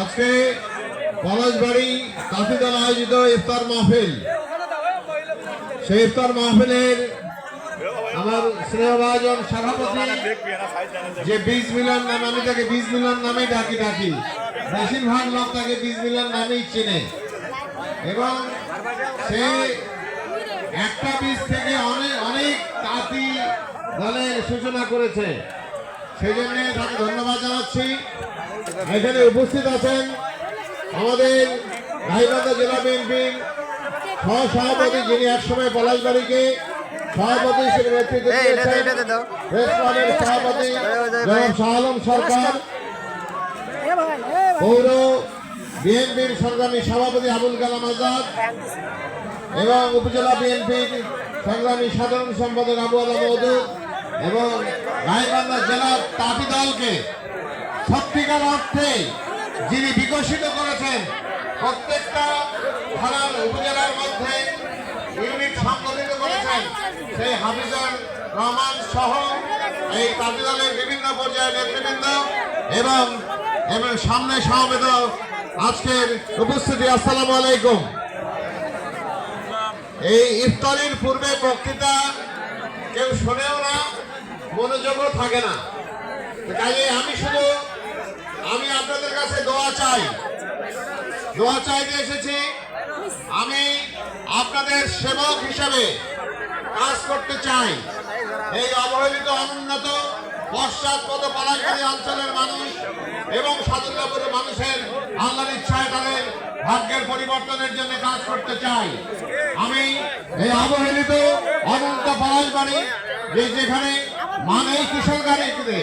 আজকে পলাশবাড়ি কাশিদল আয়োজিত ইফতার মাহফিল। সেই ইফতার মাহফিলের আমার স্নেহভাজন সভাপতি যে বীজ মিলন নামে, আমি তাকে বীজ মিলন নামেই ডাকি ডাকি। বেশিরভাগ লোক তাকে বীজ মিলন নামেই চেনে। এবং সে একটা বীজ থেকে অনেক অনেক তাঁতি দলের সূচনা করেছে। সেই জন্য তাকে ধন্যবাদ জানাচ্ছি। এখানে উপস্থিত আছেন আমাদের গাইবান্ধা জেলা বিএনপির সহসভাপতি যিনি একসময় পলাশবাড়িকে সভাপতি নেতৃত্ব দিয়েছেন সভাপতি জনাব শাহ আলম সরকার পৌর বিএনপির সংগ্রামী সভাপতি আবুল কালাম আজাদ এবং উপজেলা বিএনপির সংগ্রামী সাধারণ সম্পাদক আবু আলা মহদুদ এবং গাইবান্ধা জেলার তাঁতি দলকে সত্যিকার অর্থে যিনি বিকশিত করেছেন, প্রত্যেকটা থানার উপজেলার মধ্যে ইউনিট সংগঠিত করেছেন, সেই হাফিজার রহমান সহ এই তাঁতি দলের বিভিন্ন পর্যায়ের নেতৃবৃন্দ এবং এবং সামনে সমবেত আজকের উপস্থিতি, আসসালামু আলাইকুম। এই ইফতারির পূর্বে বক্তৃতা কেউ শোনেও না মনোযোগও থাকে না। কাজে আমি শুধু, আমি আপনাদের কাছে দোয়া চাই। দোয়া চাইতে এসেছি, আমি আপনাদের সেবক হিসাবে কাজ করতে চাই। এই অবহেলিত, অনুন্নত, পশ্চাৎপদ পালাকারী অঞ্চলের মানুষ এবং সাদুল্লাপুরের মানুষের আল্লাহর ইচ্ছায় তাদের ভাগ্যের পরিবর্তনের জন্য কাজ করতে চাই। আমি এই অবহেলিত, অনন্ত পলাশবাড়ি যে যেখানে মানে কিশোর গাড়িতে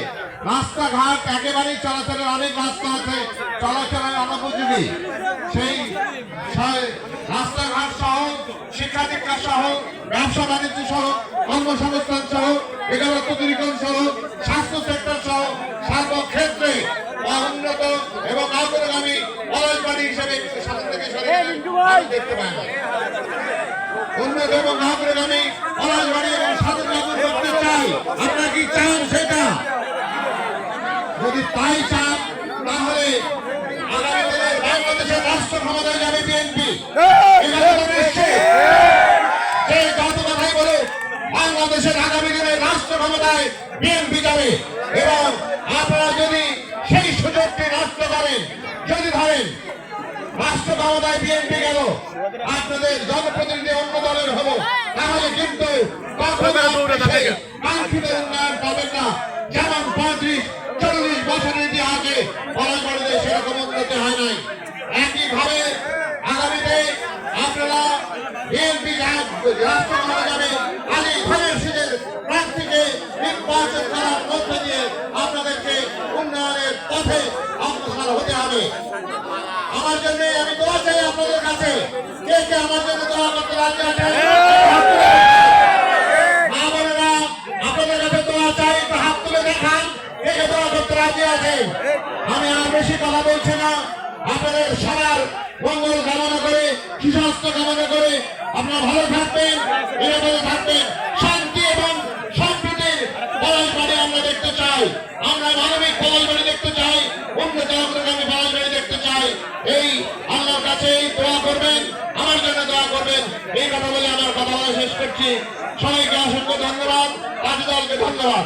রাস্তাঘাট একেবারেই চলাচলের অনেক রাস্তা আছে চলাচলের অনুপযোগী। সেই রাস্তাঘাট সহ শিক্ষা দীক্ষা সহ ব্যবসা বাণিজ্য সহ কর্মসংস্থান সহ বেকারত্ব দূরীকরণ সহ স্বাস্থ্য সেক্টর সহ সর্বক্ষেত্রে উন্নত এবং অগ্রগামী পলাশবাড়ি হিসেবে সামনে থেকে সরে দেখতে পাই না। উন্নত এবং অগ্রগামী পলাশবাড়ি এবং স্বাধীনতা করতে চাই আপনারা কি চান সেটা যদি তাই চান তাহলে বাংলাদেশের রাষ্ট্র ক্ষমতায় যাবে বিএনপি সেই যত কথাই বলে বাংলাদেশের আগামী দিনে রাষ্ট্র ক্ষমতায় বিএনপি যাবে। এবং আপনারা যদি সেই সুযোগটি নষ্ট করেন যদি ধরেন রাষ্ট্র ক্ষমতায় বিএনপি গেল আপনাদের জনপ্রতিনিধি অন্য দলের হব তাহলে কিন্তু কখনো চল্লিশ বছরের ইতিহাসে পলাশবাড়িতে সেরকম উন্নতি হয় নাই। একইভাবে আগামীতে আপনারা বিএনপি রাষ্ট্র যাবে, আলী খানের সিটের প্রার্থীকে নির্বাচন করার দিয়ে আপনাদেরকে উন্নয়নের পথে অগ্রসর হতে হবে। আমার জন্য আমি দোয়া চাই আপনাদের কাছে। কে কে আমার জন্য দোয়া করতে রাজি রাজি আছেন আমি আর বেশি কথা বলছি না। আপনাদের সবার মঙ্গল কামনা করে, সুস্বাস্থ্য কামনা করে আপনারা ভালো থাকবেন, নিরাপদে থাকবেন। শান্তি এবং সম্প্রীতির পলাশবাড়ি আমরা দেখতে চাই। আমরা মানবিক পলাশবাড়ি দেখতে চাই। উন্নত অগ্রগামী পলাশবাড়ি দেখতে চাই। এই আল্লাহর কাছে এই দোয়া করবেন, আমার জন্য দোয়া করবেন। এই কথা বলে আমার কথা বলা শেষ করছি। সবাইকে অসংখ্য ধন্যবাদ। রাজু দলকে ধন্যবাদ।